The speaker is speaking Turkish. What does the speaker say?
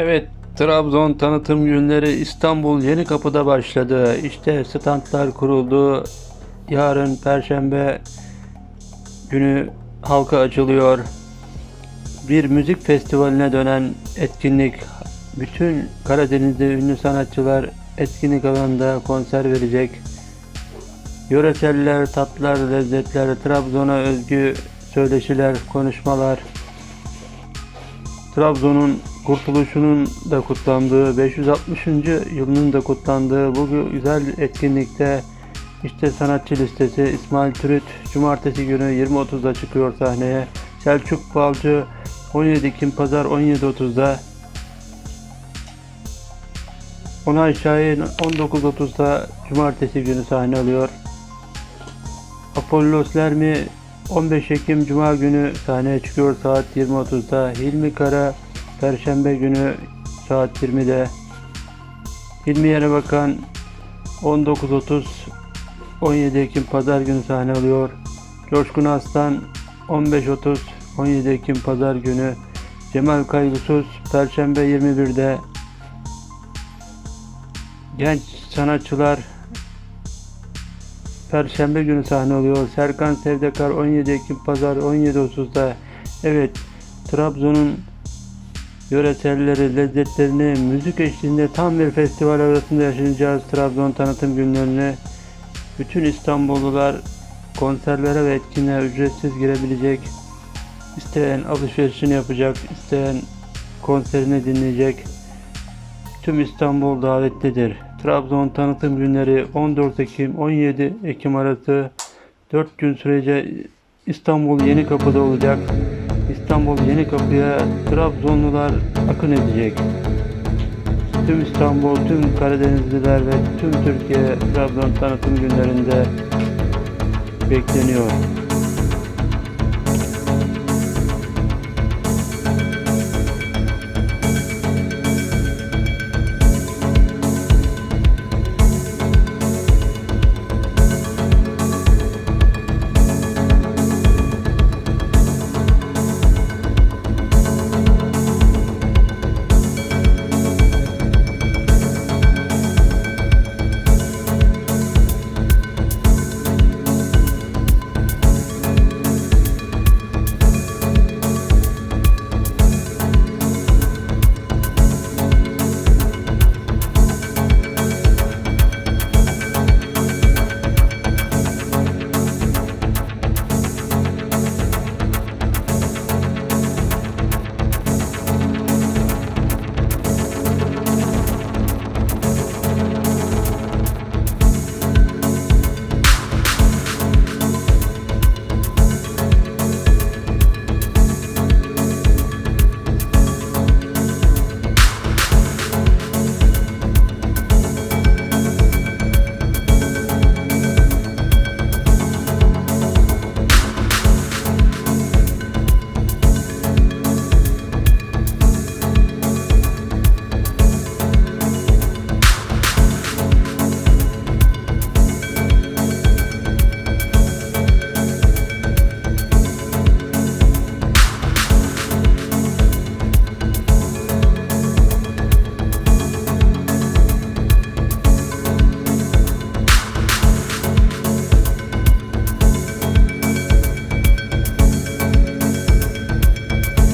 Evet, Trabzon tanıtım günleri İstanbul Yeni Kapı'da başladı. İşte standlar kuruldu. Yarın Perşembe günü halka açılıyor. Bir müzik festivaline dönen etkinlik. Bütün Karadeniz'de ünlü sanatçılar etkinlik alanında konser verecek. Yöreseller, tatlar, lezzetler, Trabzon'a özgü söyleşiler, konuşmalar. Trabzon'un kurtuluşunun da kutlandığı, 560. yılının da kutlandığı bu güzel etkinlikte işte sanatçı listesi İsmail Türüt Cumartesi günü 20.30'da çıkıyor sahneye. Selçuk Balcı 17 Ekim Pazar 17.30'da Onay Şahin 19.30'da Cumartesi günü sahne alıyor. Apollos Lermi 15 Ekim Cuma günü sahneye çıkıyor saat 20.30'da. Hilmi Kara Perşembe günü saat 20'de. Hilmi Yere Bakan 19.30 17 Ekim Pazar günü sahne alıyor. Coşkun Aslan 15.30 17 Ekim Pazar günü. Cemal Kaygısız Perşembe 21'de. Genç sanatçılar Perşembe günü sahne alıyor. Serkan Sevdekar 17 Ekim Pazar 17.30'da. Evet, Trabzon'un yöreselleri, lezzetlerini müzik eşliğinde tam bir festival arasında yaşayacağız Trabzon tanıtım günlerini. Bütün İstanbullular konserlere ve etkinliğe ücretsiz girebilecek. İsteyen alışverişini yapacak, isteyen konserini dinleyecek. Tüm İstanbul davetlidir. Trabzon tanıtım günleri 14 Ekim 17 Ekim arası 4 gün sürece İstanbul Yeni Kapı'da olacak. İstanbul Yeni Kapı'ya Trabzonlular akın edecek. Tüm İstanbul, tüm Karadenizliler ve tüm Türkiye Trabzon tanıtım günlerinde bekleniyor.